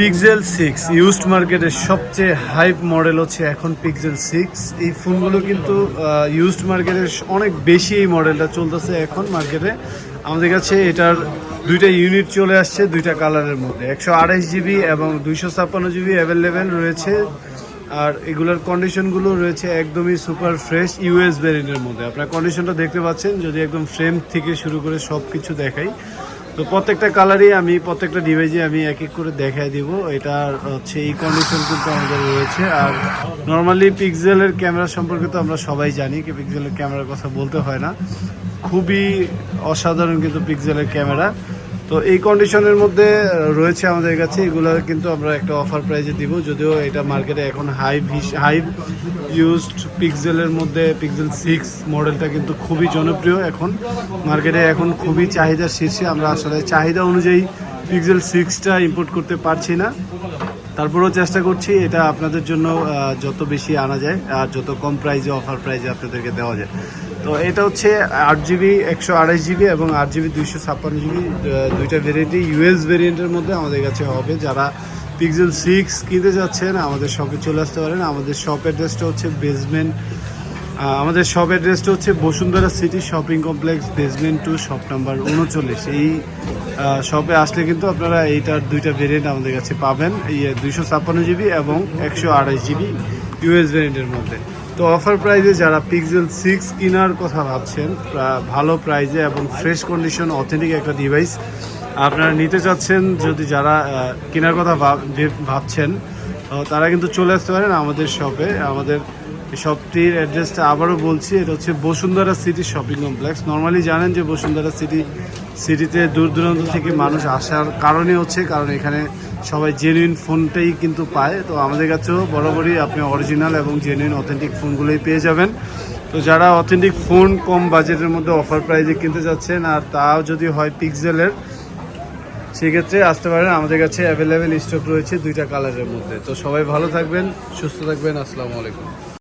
Pixel six used মার্কেটের সবচেয়ে hype model হচ্ছে এখন পিক্সেল সিক্স এই ফোনগুলো কিন্তু ইউজড মার্কেটের অনেক বেশি এই মডেলটা চলতেছে এখন মার্কেটে আমাদের কাছে এটার দুইটা ইউনিট চলে আসছে, দুইটা কালারের মধ্যে। একশো আড়াইশ জিবি এবং দুইশো ছাপ্পান্ন জিবি অ্যাভেলেবেল রয়েছে। আর এগুলোর কন্ডিশনগুলো রয়েছে একদমই সুপার ফ্রেশ ইউএস ভ্যারিয়েন্টের মধ্যে। আপনার কন্ডিশনটা দেখতে পাচ্ছেন, যদি একদম ফ্রেম থেকে শুরু করে সব কিছু দেখাই। তো প্রত্যেকটা কালারই আমি, প্রত্যেকটা ডিভাইসে আমি এক এক করে দেখাই দিব। এটা হচ্ছে এই কন্ডিশন কিন্তু আমাদের রয়েছে। আর নর্মালি পিক্সেলের ক্যামেরা সম্পর্কে তো আমরা সবাই জানি কি পিক্সেলের ক্যামেরার কথা বলতে হয় না। খুবই অসাধারণ কিন্তু পিক্সেলের ক্যামেরা তো এই কন্ডিশনের মধ্যে রয়েছে আমাদের কাছে। এগুলো কিন্তু আমরা একটা অফার প্রাইজে দিব। যদিও এটা মার্কেটে এখন হাই হাই ইউজড পিক্সেলের মধ্যে পিক্সেল সিক্স মডেলটা কিন্তু খুবই জনপ্রিয় এখন। মার্কেটে এখন খুবই চাহিদার শীর্ষে। আমরা আসলে চাহিদা অনুযায়ী পিক্সেল সিক্সটা ইম্পোর্ট করতে পারছি না। তারপরেও চেষ্টা করছি, এটা আপনাদের জন্য যত বেশি আনা যায় আর যত কম প্রাইজে অফার প্রাইজে আপনাদেরকে দেওয়া যায়। তো এটা হচ্ছে আট জিবি একশো আড়াইশ জিবি এবং আট জিবি দুইশো ছাপ্পান্ন জিবি দুইটা ভেরিয়েন্টই ইউএস ভেরিয়েন্টের মধ্যে আমাদের কাছে হবে। যারা পিক্সেল সিক্স কিনতে যাচ্ছেন, আমাদের শপে চলে আসতে পারেন। আমাদের শপ অ্যাড্রেসটা হচ্ছে বেসমেন্ট আমাদের শপ অ্যাড্রেসটা হচ্ছে Bashundhara city shopping complex basement two shop number উনচল্লিশ। এই শপে আসলে কিন্তু আপনারা এইটার দুইটা ভেরিয়েন্ট আমাদের কাছে পাবেন। এই দুইশো ছাপ্পান্ন জিবি এবং একশো আড়াইশ জিবি ইউএস ভেরিয়েন্টের মধ্যে। তো অফার প্রাইজে যারা পিক্সেল সিক্স কেনার কথা ভাবছেন ভালো প্রাইজে এবং ফ্রেশ কন্ডিশন অথেন্টিক একটা ডিভাইস আপনারা নিতে চাচ্ছেন, যদি যারা কেনার কথা ভাব- ভেব- ভাবছেন তারা কিন্তু চলে আসতে পারেন আমাদের শপে আমাদের এই শপটির অ্যাড্রেসটা আবারও বলছি, এটা হচ্ছে Bashundhara city shopping complex. Normally জানেন যে বসুন্ধরা সিটি, সিটিতে দূর দূরান্ত থেকে মানুষ আসার কারণে হচ্ছে, কারণ এখানে সবাই জেনুইন ফোনটাই কিন্তু পায়। তো আমাদের কাছেও বরাবরই আপনি অরিজিনাল এবং জেনুইন অথেন্টিক ফোনগুলোই পেয়ে যাবেন। তো যারা অথেন্টিক ফোন কম বাজেটের মধ্যে অফার প্রাইজে কিনতে যাচ্ছেন, আর তাও যদি হয় পিক্সেলের সেক্ষেত্রে আসতে পারেন। আমাদের কাছে অ্যাভেলেবেল স্টক রয়েছে দুইটা কালারের মধ্যে। তো সবাই ভালো থাকবেন, সুস্থ থাকবেন। আসসালামু আলাইকুম।